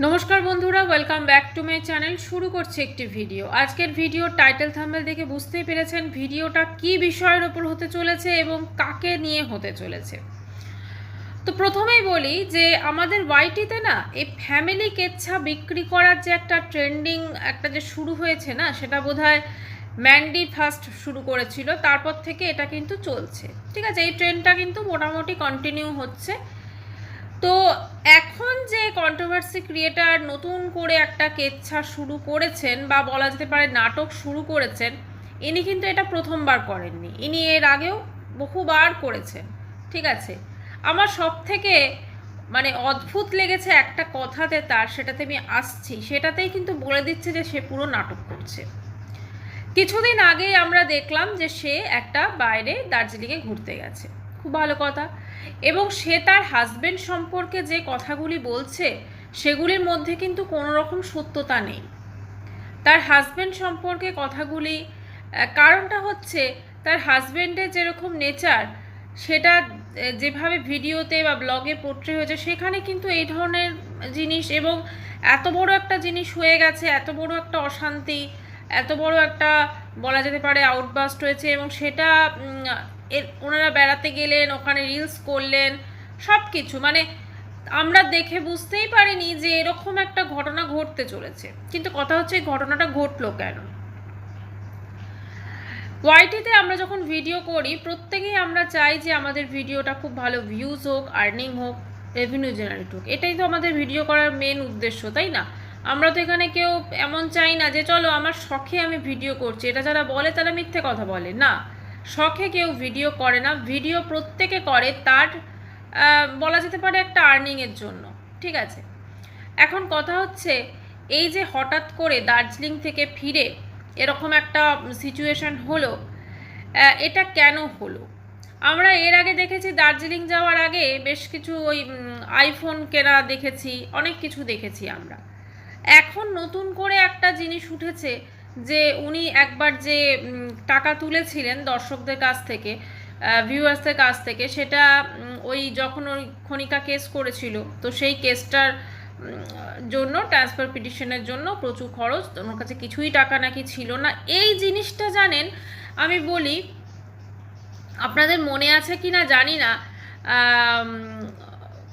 নমস্কার বন্ধুরা welcome back to my channel শুরু করছি একটি ভিডিও আজকের ভিডিও টাইটেল থাম্বেল দেখে বুঝতেই পেরেছেন ভিডিওটা কি বিষয়ের ওপর হতে চলেছে এবং কাকে নিয়ে হতে চলেছে। তো প্রথমেই বলি যে আমাদের ওয়াইটিতে না, এই ফ্যামিলি কেচ্ছা বিক্রি করার যে একটা ট্রেন্ডিং একটা যে শুরু হয়েছে না, সেটা বোধহয় ম্যান্ডি ফার্স্ট শুরু করেছিল, তারপর থেকে এটা কিন্তু চলছে। ঠিক আছে, এই ট্রেন্ডটা কিন্তু মোটামুটি কন্টিনিউ হচ্ছে। তো এখন যে কন্ট্রোভার্সি ক্রিয়েটার নতুন করে একটা কেচ্ছা শুরু করেছেন বা বলা যেতে পারে নাটক শুরু করেছেন, ইনি কিন্তু এটা প্রথমবার করেননি। ইনি এর আগেও বহুবার করেছেন। ঠিক আছে? আমার সব থেকে মানে অদ্ভুত লেগেছে একটা কথাতে তার, সেটাতে আমি আসছি। সেটাতেই কিন্তু বলে দিচ্ছে যে সে পুরো নাটক করছে। কিছুদিন আগেই আমরা দেখলাম যে সে একটা বাইরে দার্জিলিংয়ে ঘুরতে গেছে। খুব ভালো কথা। এবং সে তার হাজবেন্ড সম্পর্কে যে কথাগুলি বলছে, সেগুলির মধ্যে কিন্তু কোনো রকম সত্যতা নেই। তার হাজবেন্ড সম্পর্কে কথাগুলি কারণটা হচ্ছে তার হাজবেন্ডের যেরকম নেচার সেটা যেভাবে ভিডিওতে বা ব্লগে পোট্রে হয়েছে, সেখানে কিন্তু এই ধরনের জিনিস এবং এত বড় একটা জিনিস হয়ে গেছে, এত বড় একটা অশান্তি, এত বড় একটা, বলা যেতে পারে আউটবাস্ট হয়েছে এবং সেটা এর ওনারা বেড়াতে গেলেন, ওখানে রিলস করলেন সব কিছু মানে আমরা দেখে বুঝতেই পারিনি যে এরকম একটা ঘটনা ঘটতে চলেছে। কিন্তু কথা হচ্ছে এই ঘটনাটা ঘটলো কেন? ওয়াইটিতে আমরা যখন ভিডিও করি, প্রত্যেকেই আমরা চাই যে আমাদের ভিডিওটা খুব ভালো ভিউজ হোক আর্নিং হোক রেভিনিউ জেনারেট হোক। এটাই তো আমাদের ভিডিও করার মেন উদ্দেশ্য, তাই না? আমরা তো এখানে কেউ এমন চাই না যে, চলো, আমার শখে আমি ভিডিও করছি। এটা যারা বলে তারা মিথ্যে কথা বলে। না। শখে কেউ ভিডিও করে না ভিডিও প্রত্যেকে করে তার বলা যেতে পারে একটা আর্নিংয়ের জন্য, ঠিক আছে? এখন কথা হচ্ছে, এই যে হঠাৎ করে দার্জিলিং থেকে ফিরে এরকম একটা সিচুয়েশন হলো এটা কেন হলো? আমরা এর আগে দেখেছি দার্জিলিং যাওয়ার আগে বেশ কিছু ওই আইফোন কেনা দেখেছি, অনেক কিছু দেখেছি আমরা। এখন নতুন করে একটা জিনিস উঠেছে যে উনি একবার যে টাকা তুলেছিলেন দর্শকদের কাছ থেকে ভিউয়ার্সদের কাছ থেকে, সেটা ওই যখন ওই খনিকা কেস করেছিল, তো সেই কেসটার জন্য ট্রান্সফার পিটিশনের জন্য প্রচুর খরচ ওনার কাছে কিছুই টাকা নাকি ছিল না। এই জিনিসটা জানেন, আমি বলি, আপনাদের মনে আছে কি না জানি না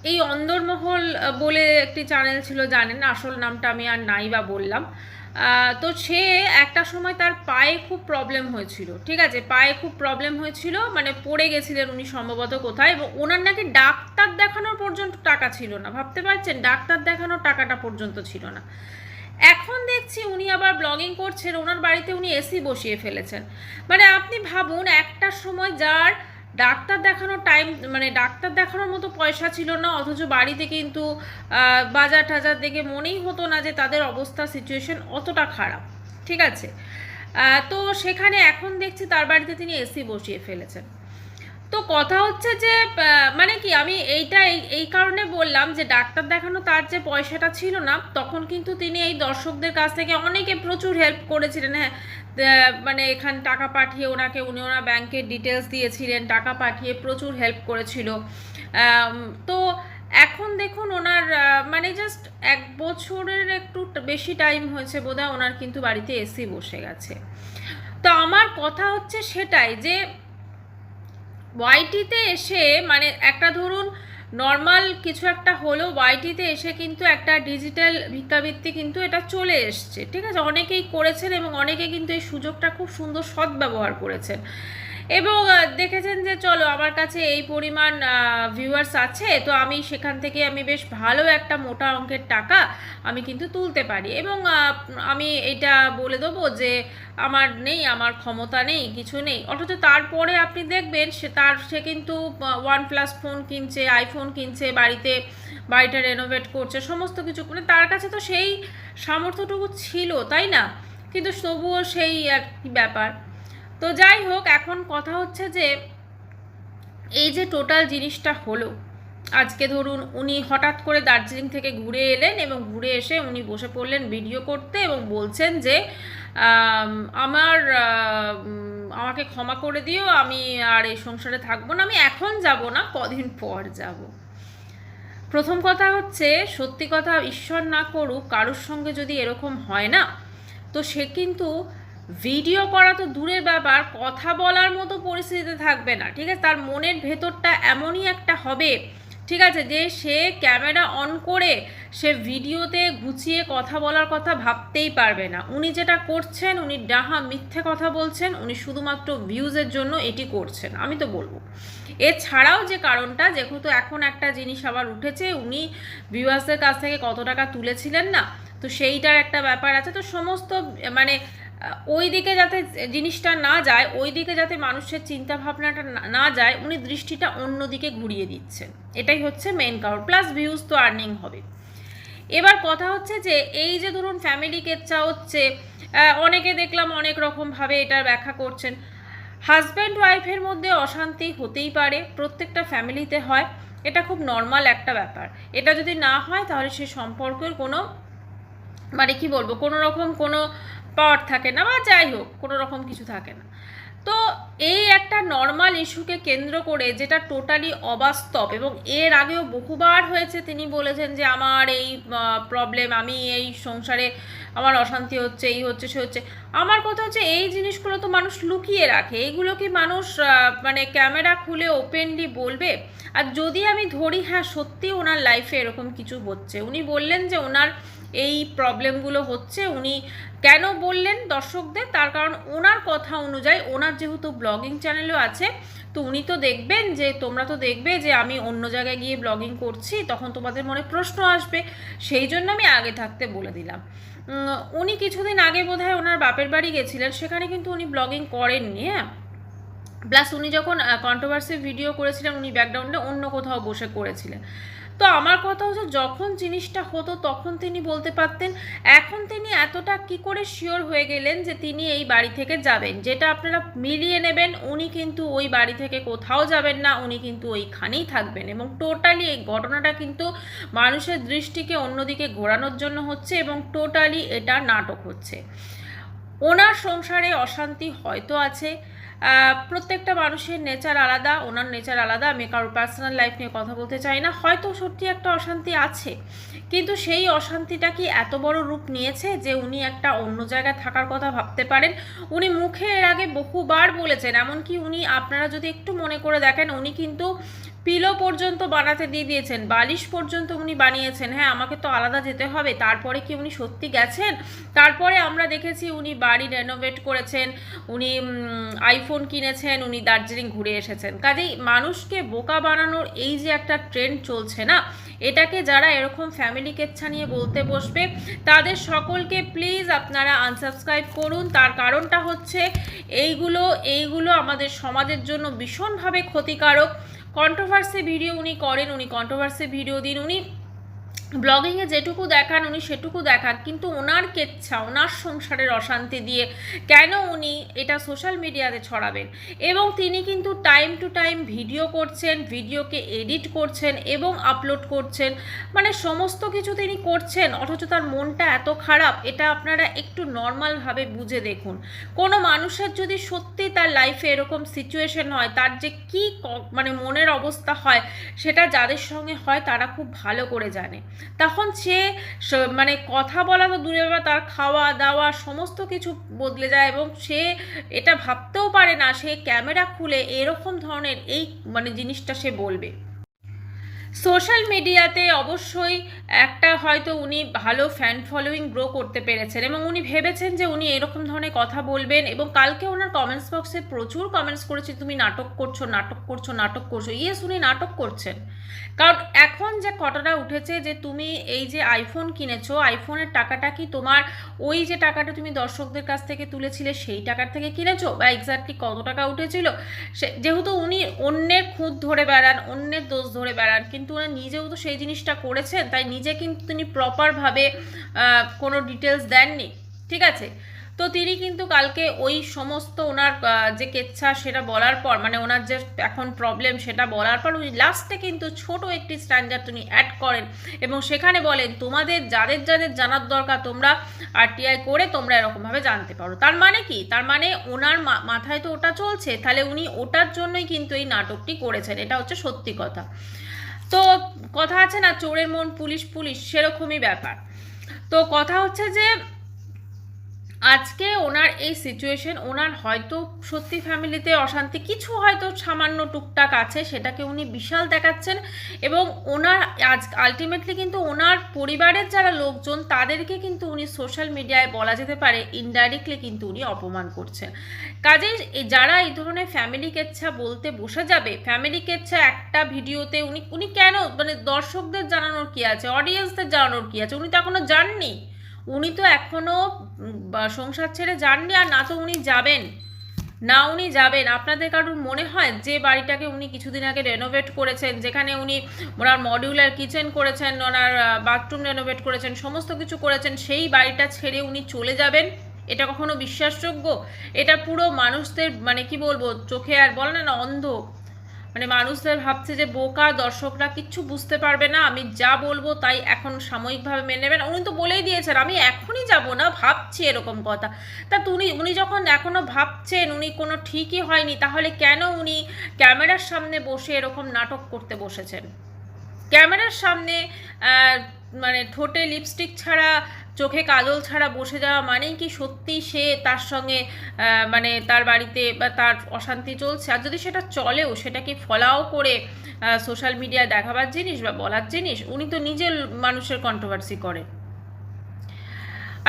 এই অন্দরমহল বলে একটি চ্যানেল ছিল, জানেন, আসল নামটা আমি আর নাই বা বললাম। তো সে একটা সময় তার পায়ে খুব প্রবলেম হয়েছিল, ঠিক আছে? পায়ে খুব প্রবলেম হয়েছিল মানে পড়ে গেছিলেন উনি সম্ভবত কোথায় এবং ওনার নাকি ডাক্তার দেখানোর পর্যন্ত টাকা ছিল না, ভাবতে পারছেন? ডাক্তার দেখানোর টাকাটা পর্যন্ত ছিল না। এখন দেখছি উনি আবার ব্লগিং করছেন, ওনার বাড়িতে উনি এসি বসিয়ে ফেলেছেন। মানে আপনি ভাবুন একটা সময় যার ডাক্তার দেখানোর টাইম মানে ডাক্তার দেখানোর মতো পয়সা ছিল না, অথচ বাড়িতে কিন্তু বাজার টাজার দেখে মনেই হতো না যে তাদের অবস্থা সিচুয়েশন অতটা খারাপ। ঠিক আছে? তো সেখানে এখন দেখছি তার বাড়িতে তিনি এসি বসিয়ে ফেলেছেন। তো কথা হচ্ছে যে মানে কি, আমি এইটা এই কারণে বললাম যে ডাক্তার দেখানো তার যে পয়সাটা ছিল না, তখন কিন্তু তিনি এই দর্শকদের কাছ থেকে অনেকে প্রচুর হেল্প করেছিলেন। হ্যাঁ মানে এখান টাকা পাঠিয়ে ওনাকে, উনি ওনার ব্যাংকের ডিটেলস দিয়েছিলেন, টাকা পাঠিয়ে প্রচুর হেল্প করেছিল। তো এখন দেখুন ওনার মানে জাস্ট এক বছরের একটু বেশি টাইম হয়েছে বোধহয় ওনার কিন্তু বাড়িতে এসি বসে গেছে। তো আমার কথা হচ্ছে সেটাই যে ওয়াইটিতে এসে মানে একটা ধরুন নর্মাল কিছু একটা হলো ওয়াইটিতে এসে কিন্তু একটা ডিজিটাল ভিক্ষাবৃত্তি কিন্তু এটা চলে এসছে, ঠিক আছে? অনেকেই করেছেন এবং অনেকে কিন্তু এই সুযোগটা খুব সুন্দর সদ্ব্যবহার করেছেন। এবং দেখেছেন যে চলো আমার কাছে এই পরিমাণ ভিউয়ার্স আছে, তো আমি সেখান থেকে আমি বেশ ভালো একটা মোটা অঙ্কের টাকা আমি কিন্তু তুলতে পারি। এবং আমি এটা বলে দেবো যে আমার নেই, আমার ক্ষমতা নেই, কিছু নেই। অথচ তারপরে আপনি দেখবেন সে তার, সে কিন্তু ওয়ান প্লাস ফোন কিনছে আইফোন কিনছে, বাড়িতে, বাড়িটা রেনোভেট করছে, সমস্ত কিছু মানে তার কাছে তো সেই সামর্থ্যটুকু ছিল, তাই না? কিন্তু তবুও সেই আর কি ব্যাপার। তো যাই হোক, এখন কথা হচ্ছে যে, এই যে টোটাল জিনিসটা হলো, আজকে ধরুন উনি হঠাৎ করে দার্জিলিং থেকে ঘুরে এলেন এবং ঘুরে এসে উনি বসে পড়লেন ভিডিও করতে এবং বলছেন যে আমার আমাকে ক্ষমা করে দিও, আমি আর এই সংসারে থাকব না, আমি এখন যাব না, কদিন পর যাব। প্রথম কথা হচ্ছে, সত্যি কথা ঈশ্বর না করুক, কারোর সঙ্গে যদি এরকম হয় না, তো সে কিন্তু ভিডিও করা তো দূরের ব্যাপার, কথা বলার মতো পরিস্থিতিতে থাকবে না, ঠিক আছে? তার মনের ভেতরটা এমনই একটা হবে, ঠিক আছে? যে সে ক্যামেরা অন করে সে ভিডিওতে গুছিয়ে কথা বলার কথা ভাবতেই পারবে না। উনি যেটা করছেন, উনি ডাহা মিথ্যে কথা বলছেন, উনি শুধুমাত্র ভিউজের জন্য এটি করছেন, আমি তো বলব। এছাড়াও যে কারণটা, যেহেতু এখন একটা জিনিস আবার উঠেছে, উনি ভিউয়ার্সদের কাছ থেকে কত টাকা তুলেছিলেন না? তো সেইটার একটা ব্যাপার আছে। তো সমস্ত মানে ওই দিকে যাতে জিনিসটা না যায় ওই দিকে যাতে মানুষের চিন্তা ভাবনাটা না- যায়, উনি দৃষ্টিটা অন্য দিকে ঘুরিয়ে দিচ্ছেন। এটাই হচ্ছে মেন কারণ প্লাস ভিউজ তো আর্নিং হবে। এবার কথা হচ্ছে যে, এই যে ধরুন ফ্যামিলি কেচ্চা হচ্ছে অনেকে দেখলাম অনেক রকমভাবে এটার ব্যাখ্যা করছেন। হাজব্যান্ড ওয়াইফের মধ্যে অশান্তি হতেই পারে, প্রত্যেকটা ফ্যামিলিতে হয়। এটা খুব নর্মাল একটা ব্যাপার। এটা যদি না হয়, তাহলে সে সম্পর্কের কোনো মানে কি বলব, কোনো রকম কোনো পাওয়ার থাকে না বা যাই হোক, কোনো রকম কিছু থাকে না। তো এই একটা নর্মাল ইস্যুকে কেন্দ্র করে যেটা টোটালি অবাস্তব এবং এর আগেও বহুবার হয়েছে, তিনি বলেছেন যে আমার এই প্রবলেম আমি এই সংসারে আমার অশান্তি হচ্ছে, এই হচ্ছে, সে হচ্ছে। আমার কথা হচ্ছে এই জিনিসগুলো তো মানুষ লুকিয়ে রাখে এইগুলো কি মানুষ মানে ক্যামেরা খুলে ওপেনলি বলবে। আর যদি আমি ধরি হ্যাঁ সত্যি ওনার লাইফে এরকম কিছু হচ্ছে। উনি বললেন যে ওনার এই প্রবলেমগুলো হচ্ছে। উনি কেন বললেন দর্শকদের? তার কারণ ওনার কথা অনুযায়ী, ওনার যেহেতু ব্লগিং চ্যানেলও আছে, তো উনি তো দেখবেন যে, তোমরা তো দেখবে যে, আমি অন্য জায়গায় গিয়ে ব্লগিং করছি, তখন তোমাদের মনে প্রশ্ন আসবে। সেই জন্য আমি আগে থাকতে বলে দিলাম। উনি কিছুদিন আগে বোধহয় ওনার বাপের বাড়ি গেছিলেন, সেখানে কিন্তু উনি ব্লগিং করেননি হ্যাঁ? প্লাস উনি যখন কন্ট্রোভার্সি ভিডিও করেছিলেন, উনি ব্যাকগ্রাউন্ডে অন্য কোথাও বসে করেছিলেন। তো আমার কথা হচ্ছে, যখন জিনিসটা হতো, তখন তিনি বলতে পারতেন, এখন তিনি এতটা কি করে শিওর হয়ে গেলেন যে তিনি এই বাড়ি থেকে যাবেন? যেটা আপনারা মিলিয়ে নেবেন, উনি কিন্তু ওই বাড়ি থেকে কোথাও যাবেন না, উনি কিন্তু ওইখানেই থাকবেন। এবং টোটালি এই ঘটনাটা কিন্তু মানুষের দৃষ্টিকে অন্যদিকে ঘোরানোর জন্য হচ্ছে এবং টোটালি এটা নাটক হচ্ছে। ওনার সংসারে অশান্তি হয়তো আছে প্রত্যেকটা মানুষের নেচার আলাদা, ওনার নেচার আলাদা, আমি কারোর পার্সোনাল লাইফ নিয়ে কথা বলতে চাই না। হয়তো সত্যি একটা অশান্তি আছে, কিন্তু সেই অশান্তিটা কি এত বড় রূপ নিয়েছে যে উনি একটা অন্য জায়গায় থাকার কথা ভাবতে পারেন? উনি মুখে এর আগে বহুবার বলেছেন, এমনকি উনি, আপনারা যদি একটু মনে করে দেখেন, উনি কিন্তু পিলো পর্যন্ত বানাতে দিয়ে দিয়েছেন, বালিশ পর্যন্ত উনি বানিয়েছেন। হ্যাঁ আমাকে তো আলাদা যেতে হবে, তারপরে কি উনি সত্যি গেছেন? তারপরে আমরা দেখেছি উনি বাড়ি রেনোভেট করেছেন, উনি আইফোন কিনেছেন, উনি দার্জিলিং ঘুরে এসেছেন। কাজেই মানুষকে বোকা বানানোর এই যে একটা ট্রেন্ড চলছে না, এটাকে যারা এরকম ফ্যামিলি কেচ্ছা নিয়ে বলতে বসবে, তাদের সকলকে প্লিজ আপনারা আনসাবস্ক্রাইব করুন। তার কারণটা হচ্ছে, এইগুলো এইগুলো আমাদের সমাজের জন্য ভীষণভাবে ক্ষতিকারক। কন্ট্রোভার্সি ভিডিও উনি করেন উনি কন্ট্রোভার্সি ভিডিও দিন উনি ব্লগিংয়ে যেটুকু দেখান, উনি সেটুকু দেখান, কিন্তু ওনার কেচ্ছা, ওনার সংসারের অশান্তি দিয়ে কেন উনি এটা সোশ্যাল মিডিয়াতে ছড়াবেন? এবং তিনি কিন্তু টাইম টু টাইম ভিডিও করছেন, ভিডিওকে এডিট করছেন এবং আপলোড করছেন। মানে সমস্ত কিছু তিনি করছেন, অথচ তার মনটা এত খারাপ, এটা আপনারা একটু নর্মালভাবে বুঝে দেখুন। কোনো মানুষের যদি সত্যি তার লাইফে এরকম সিচুয়েশন হয়, তার যে কী মানে মনের অবস্থা হয়, সেটা যাদের সঙ্গে হয়, তারা খুব ভালো করে জানে। তখন সে মানে কথা বলা তো দূরে ব্যাপার, তার খাওয়া দাওয়া সমস্ত কিছু বদলে যায় এবং সে এটা ভাবতেও পারে না, সে ক্যামেরা খুলে এরকম ধরনের এই মানে জিনিসটা সে বলবে। সোশ্যাল মিডিয়াতে অবশ্যই একটা হয়তো উনি ভালো ফ্যান ফলোয়িং গ্রো করতে পেরেছেন এবং উনি ভেবেছেন যে উনি এরকম ধরনের কথা বলবেন এবং কালকে ওনার কমেন্টস বক্সে প্রচুর কমেন্টস করেছে তুমি নাটক করছ নাটক করছ নাটক করছ। ইয়েস উনি নাটক করছেন। কারণ এখন যে ঘটনা উঠেছে যে তুমি এই যে আইফোন কিনেছো আইফোনের টাকাটা কি তোমার ওই যে টাকাটা তুমি দর্শকদের কাছ থেকে তুলেছিলে সেই টাকার থেকে কিনেছো? বা এক্স্যাক্টলি কত টাকা উঠেছিল? সে, যেহেতু উনি অন্যের খুঁত ধরে বেড়ান, অন্যের দোষ ধরে বেড়ান কিন্তু উনি নিজেও তো সেই জিনিসটা করেছেন, তাই নিজে কিন্তু তিনি প্রপারভাবে কোনো ডিটেলস দেননি। ঠিক আছে? তো তিনি কিন্তু কালকে ওই সমস্ত ওনার যে কেচ্ছা সেটা বলার পর মানে ওনার যে এখন প্রবলেম সেটা বলার পর উনি লাস্টে কিন্তু ছোট একটি স্ট্যান্ডার্ড তিনি অ্যাড করেন এবং সেখানে বলেন, তোমাদের যাদের যাদের জানার দরকার, তোমরা আরটিআই করে তোমরা এরকমভাবে জানতে পারো। তার মানে কি? তার মানে ওনার মাথায় তো ওটা চলছে, তাহলে উনি ওটার জন্যই কিন্তু এই নাটকটি করেছেন। এটা হচ্ছে সত্যি কথা। তো কথা আছে না চোরের মন পুলিশ পুলিশ সেরকমই ব্যাপার। তো কথা হচ্ছে যে আজকে ওনার এই সিচুয়েশন ওনার হয়তো সত্যি ফ্যামিলিতে অশান্তি, কিছু হয়তো সামান্য টুকটাক আছে, সেটাকে উনি বিশাল দেখাচ্ছেন এবং ওনার আজ আলটিমেটলি কিন্তু ওনার পরিবারের যারা লোকজন, তাদেরকে কিন্তু উনি সোশ্যাল মিডিয়ায় বলা যেতে পারে ইনডাইরেক্টলি কিন্তু উনি অপমান করছেন। এই যারা এই ধরনের ফ্যামিলি কেচ্ছা বলতে বসে যাবে ফ্যামিলি কেচ্ছা একটা ভিডিওতে উনি উনি কেন মানে দর্শকদের জানানোর কি আছে অডিয়েন্সদের জানানোর কি আছে, উনি তো এখনও জাননি। উনি তো এখনও উম, বা- সংসার ছেড়ে যাননি আর না তো উনি যাবেন। না উনি যাবেন। আপনাদের কারোর মনে হয় যে বাড়িটাকে উনি কিছুদিন আগে রেনোভেট করেছেন যেখানে উনি ওনার মডিউলার কিচেন করেছেন ওনার বাথরুম রেনোভেট করেছেন সমস্ত কিছু করেছেন সেই বাড়িটা ছেড়ে উনি চলে যাবেন? এটা কখনো বিশ্বাসযোগ্য? এটা পুরো মানুষদের মানে কি বলব চোখে আর বলে না অন্ধ। মানে মানুষদের ভাবছে যে বোকা দর্শকরা কিচ্ছু বুঝতে পারবে না, আমি যা বলব তাই এখন সাময়িকভাবে মেনে নেবেন। উনি তো বলেই দিয়েছেন, আমি এখনই যাব না, ভাবছি এরকম কথা। তা উনি উনি যখন এখনও ভাবছেন উনি কোনো ঠিকই হয়নি, তাহলে কেন উনি ক্যামেরার সামনে বসে এরকম নাটক করতে বসেছেন? ক্যামেরার সামনে মানে ঠোঁটে লিপস্টিক ছাড়া চোখে কাজল ছাড়া বসে যাওয়া মানেই কি সত্যি সে তার সঙ্গে মানে তার বাড়িতে বা তার অশান্তি চলছে? আর যদি সেটা চলেও সেটাকে ফলাও করে সোশ্যাল মিডিয়ায় দেখাবার জিনিস বা বলার জিনিস? উনি তো নিজের মানুষের কন্ট্রোভার্সি করে।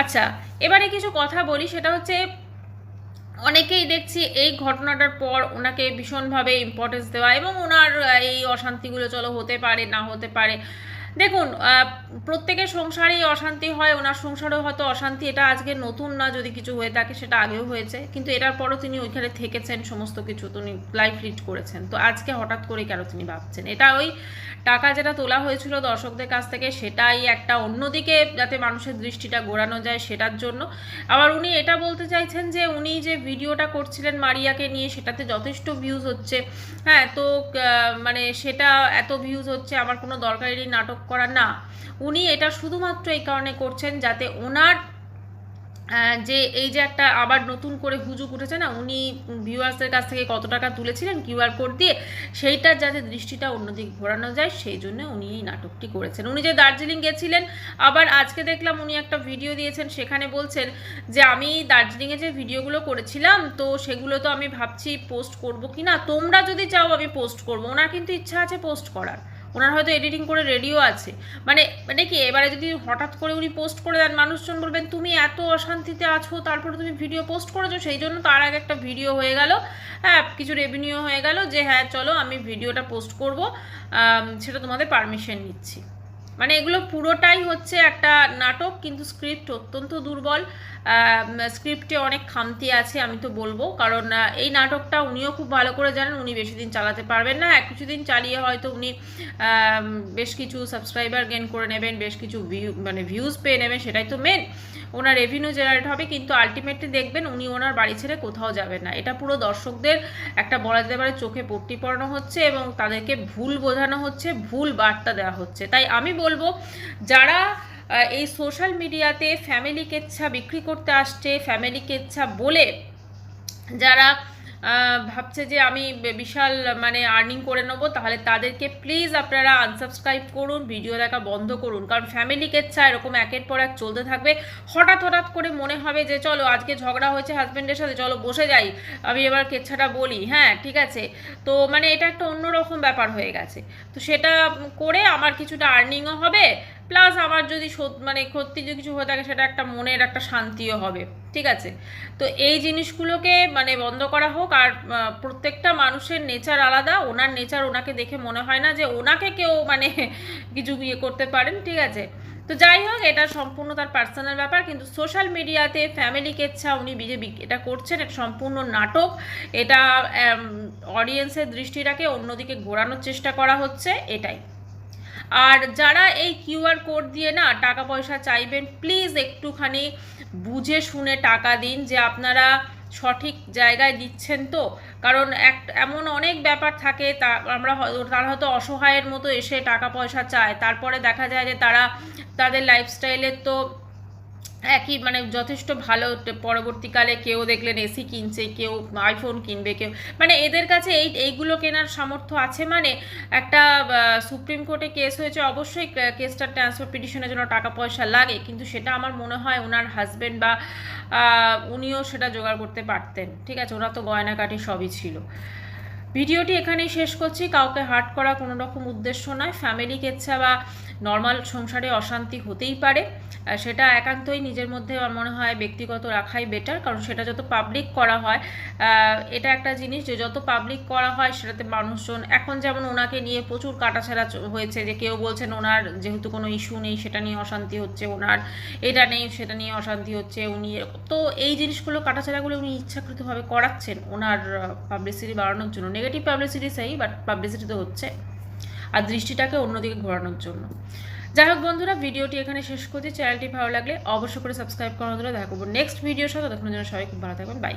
আচ্ছা এবারে কিছু কথা বলি, সেটা হচ্ছে অনেকেই দেখছি এই ঘটনাটার পর ওনাকে ভীষণভাবে ইম্পর্টেন্স দেওয়া এবং ওনার এই অশান্তিগুলো চলো হতে পারে, না হতে পারে দেখুন প্রত্যেকের সংসারেই অশান্তি হয়, ওনার সংসারেও হয়তো অশান্তি, এটা আজকে নতুন না যদি কিছু হয়ে থাকে, সেটা আগেও হয়েছে, কিন্তু এটার পরও তিনি ওইখানে থেকেছেন, সমস্ত কিছু তিনি লাইফ লিড করেছেন। তো আজকে হঠাৎ করে কেন তিনি ভাবছেন? এটা ওই টাকা যেটা তোলা হয়েছিল দর্শকদের কাছ থেকে, সেটাই একটা অন্যদিকে যাতে মানুষের দৃষ্টিটা ঘোরানো যায়, সেটার জন্য। আবার উনি এটা বলতে চাইছেন যে, উনি যে ভিডিওটা করছিলেন মারিয়াকে নিয়ে, সেটাতে যথেষ্ট ভিউজ হচ্ছে। হ্যাঁ তো মানে সেটা এত ভিউজ হচ্ছে, আমার কোনো দরকারই নেই করা না। উনি এটা শুধুমাত্র এই কারণে করছেন যাতে ওনার যে এই যে একটা আবার নতুন করে হুজুক উঠেছে না, উনি ভিউয়ার্সদের কাছ থেকে কত টাকা তুলেছিলেন কিউআর কোড দিয়ে সেইটার যাতে দৃষ্টিটা অন্যদিকে ঘোরানো যায়, সেই জন্য উনি এই নাটকটি করেছেন। উনি যে দার্জিলিং গেছিলেন, আবার আজকে দেখলাম উনি একটা ভিডিও দিয়েছেন, সেখানে বলছেন যে, আমি দার্জিলিংয়ে যে ভিডিওগুলো করেছিলাম, তো সেগুলো তো আমি ভাবছি পোস্ট করব কি না তোমরা যদি চাও আমি পোস্ট করব। ওনার কিন্তু ইচ্ছা আছে পোস্ট করার। ওনার হয়তো এডিটিং করে রেডিও আছে। মানে মানে কি, এবারে যদি হঠাৎ করে উনি পোস্ট করে দেন, মানুষজন বলবেন, তুমি এত অশান্তিতে আছো, তারপরে তুমি ভিডিও পোস্ট করেছ? সেই জন্য তার আগে একটা ভিডিও হয়ে গেল। হ্যাঁ কিছু রেভিনিউ হয়ে গেল যে হ্যাঁ চলো আমি ভিডিওটা পোস্ট করব। সেটা তোমাদের পারমিশন নিচ্ছি। মানে এগুলো পুরোটাই হচ্ছে একটা নাটক, কিন্তু স্ক্রিপ্ট অত্যন্ত দুর্বল। স্ক্রিপ্টে অনেক খামতি আছে, আমি তো বলব। কারণ এই নাটকটা উনিও খুব ভালো করে জানেন, উনি বেশি দিন চালাতে পারবেন না। এক কিছুদিন চালিয়ে হয়তো উনি বেশ কিছু সাবস্ক্রাইবার গেন করে নেবেন, বেশ কিছু ভিউ মানে ভিউজ পেয়ে নেবেন, সেটাই তো মেন ওনার রেভিনিউ জেনারেট হবে, কিন্তু আলটিমেটলি দেখবেন উনি ওনার বাড়ি ছেড়ে কোথাও যাবেন না। এটা পুরো দর্শকদের একটা বলা যেতে পারে চোখে পট্টি পড়ানো হচ্ছে এবং তাদেরকে ভুল বোঝানো হচ্ছে, ভুল বার্তা দেওয়া হচ্ছে। তাই আমি বলব, যারা এই সোশ্যাল মিডিয়াতে ফ্যামিলি কেচ্ছা বিক্রি করতে আসছে, ফ্যামিলি কেচ্ছা বলে যারা ভাবছে যে আমি বিশাল মানে আর্নিং করে নেব, তাহলে তাদেরকে প্লিজ আপনারা আনসাবস্ক্রাইব করুন ভিডিও দেখা বন্ধ করুন। কারণ ফ্যামিলি কেচ্ছা এরকম একের পর এক চলতে থাকবে। হঠাৎ হঠাৎ করে মনে হবে যে, চলো, আজকে ঝগড়া হয়েছে হাজব্যান্ডের সাথে, চলো, বসে যাই। আমি এবার কেচ্ছাটা বলি। হ্যাঁ ঠিক আছে। তো মানে এটা একটা অন্যরকম ব্যাপার হয়ে গেছে। তো সেটা করে আমার কিছুটা আর্নিংও হবে প্লাস আমার যদি মানে সত্যি যদি কিছু হয়ে থাকে, সেটা একটা মনের একটা শান্তিও হবে, ঠিক আছে? তো এই জিনিসগুলোকে মানে বন্ধ করা হোক, আর প্রত্যেকটা মানুষের নেচার আলাদা, ওনার নেচার ওনাকে দেখে মনে হয় না যে ওনাকে কেউ মানে কিছু ইয়ে করতে পারেন, ঠিক আছে? তো যাই হোক, এটা সম্পূর্ণ তার পার্সোনাল ব্যাপার, কিন্তু সোশ্যাল মিডিয়াতে ফ্যামিলি কেচ্ছা উনি বিজেপি এটা করছেন, এটা সম্পূর্ণ নাটক। এটা অডিয়েন্সের দৃষ্টিটাকে অন্যদিকে ঘোরানোর চেষ্টা করা হচ্ছে, এটাই। আর যারা এই কিউআর কোড দিয়ে না টাকা পয়সা চাইবেন প্লিজ একটুখানি বুঝে শুনে টাকা দিন যে আপনারা সঠিক জায়গায় দিচ্ছেন তো। কারণ এক, এমন অনেক ব্যাপার থাকে, তা আমরা তারা হয়তো অসহায়ের মতো এসে টাকা পয়সা চায়, তারপরে দেখা যায় যে তারা তাদের লাইফস্টাইলের তো একই মানে যথেষ্ট ভালো পরবর্তীকালে কেউ দেখলেন এসি কিনছে, কেউ আইফোন কিনবে, কেউ মানে এদের কাছে এই, এইগুলো কেনার সামর্থ্য আছে মানে একটা সুপ্রিম কোর্টে কেস হয়েছে, অবশ্যই কেসটা ট্রান্সফার পিটিশনের জন্য টাকা পয়সা লাগে, কিন্তু সেটা আমার মনে হয় ওনার হাজবেন্ড বা উনিও সেটা জোগাড় করতে পারতেন, ঠিক আছে? ওনার তো গয়নাকাটি সবই ছিল। ভিডিওটি এখানেই শেষ করছি, কাউকে হার্ট করা কোনো রকম উদ্দেশ্য নয়। ফ্যামিলি কেচ্ছা বা নর্মাল সংসারে অশান্তি হতেই পারে। সেটা একান্তই নিজের মধ্যে আমার মনে হয় ব্যক্তিগত রাখাই বেটার কারণ সেটা যত পাবলিক করা হয় এটা একটা জিনিস যে যত পাবলিক করা হয় সেটাতে মানুষজন, এখন যেমন ওনাকে নিয়ে প্রচুর কাটাছেড়া হয়েছে যে কেউ বলছেন ওনার যেহেতু কোনো ইস্যু নেই, সেটা নিয়ে অশান্তি হচ্ছে ওনার, এটা নেই, সেটা নিয়ে অশান্তি হচ্ছে, উনি তো এই জিনিসগুলো কাটাছেড়াগুলো উনি ইচ্ছাকৃতভাবে করাচ্ছেন ওনার পাবলিসিটি বাড়ানোর জন্য। নেগেটিভ পাবলিসিটি সেই বাট পাবলিসিটি তো হচ্ছে। আর দৃষ্টিটাকে অন্যদিকে ঘোরানোর জন্য। যাই হোক বন্ধুরা, ভিডিওটি এখানে শেষ করছি। চ্যানেলটি ভালো লাগলে অবশ্যই করে সাবস্ক্রাইব করার জন্য দেখা করব নেক্সট ভিডিওর সাথে। তখন যেন সবাই খুব ভালো থাকবেন। বাই